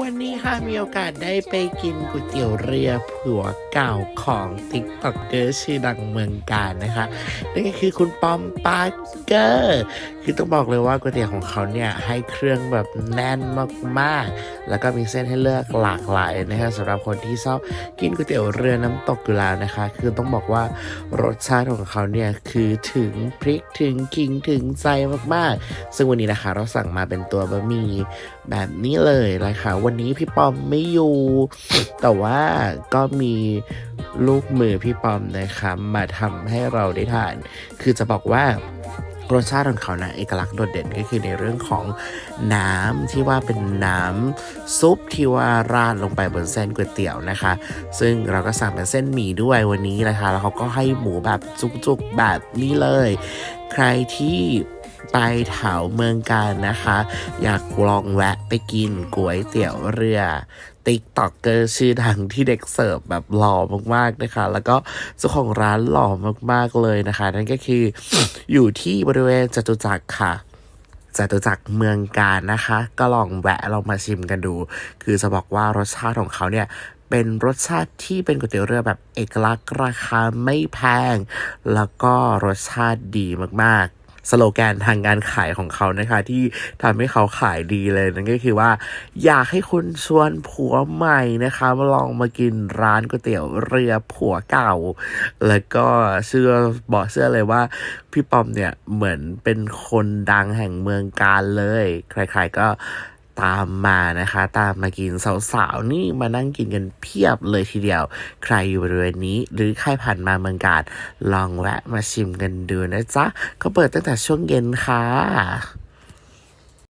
วันนี้ค่ะมีโอกาสได้ไปกินก๋วยเตี๋ยวเรือผัวเก่าของติ๊กต็อกเกอร์ชื่อดังเมืองกาญนะคะ นั่นก็คือคุณปอมปาเกอร์ คือต้องบอกเลยว่าก๋วยเตี๋ยวของเขาเนี่ยให้เครื่องแบบแน่นมากๆ แล้วก็มีเส้นให้เลือกหลากหลายนะคะสำหรับคนที่ชอบกินก๋วยเตี๋ยวเรือน้ำตกอยู่แล้วนะคะ คือต้องบอกว่ารสชาติของเขาเนี่ยคือถึงพริกถึงขิงถึงใจมากๆ ซึ่งวันนี้นะคะเราสั่งมาเป็นตัวบะหมี่แบบนี้เลยนะคะวันนี้พี่ปอมไม่อยู่ แต่ว่าก็มีลูกมือพี่ปอมนะคะมาทำให้เราได้ทาน คือจะบอกว่า รสชาติของเขานะเอกลักษณ์โดดเด่นก็คือในเรื่องของน้ำที่ว่าเป็นน้ำซุปที่ว่าราดลงไปบนเส้นก๋วยเตี๋ยวนะคะ ซึ่งเราก็สั่งเป็นเส้นหมี่ด้วยวันนี้นะคะ แล้วเขาก็ให้หมูแบบจุกๆแบบนี้เลย ใครที่ ไปแถวเมืองการนะคะ อยากลองแวะไปกินก๋วยเตี๋ยวเรือติ๊กต็อกเกอร์ชื่อดังที่เด็กเสิร์ฟแบบหล่อมากๆนะคะ แล้วก็เจ้าของร้านหล่อมากๆเลยนะคะ นั่นก็คืออยู่ที่บริเวณจตุจักรค่ะจตุจักรเมืองการนะคะ ก็ลองแวะลองมาชิมกันดู คือจะบอกว่ารสชาติของเขาเนี่ยเป็นรสชาติที่เป็นก๋วยเตี๋ยวเรือแบบเอกลักษณ์ราคาไม่แพง แล้วก็รสชาติดีมากๆ สโลแกนทางการขายของเขานะคะ ที่ทำให้เขาขายดีเลยนั่นก็คือว่า อยากให้คุณชวนผัวใหม่นะคะ มาลองมากินร้านก๋วยเตี๋ยวเรือผัวเก่า แล้วก็เชื่อบอกเชื่อเลยว่าพี่ปอมเนี่ยเหมือนเป็นคนดังแห่งเมืองการเลย ใครๆก็ ตามมานะคะ ตามมากินสาวๆนี่มานั่งกินกันเพียบเลยทีเดียว ใครอยู่บริเวณนี้ หรือใครผ่านมาเมืองกาดลองแวะมาชิมกันดูนะจ๊ะเขาเปิดตั้งแต่ช่วงเย็นค่ะ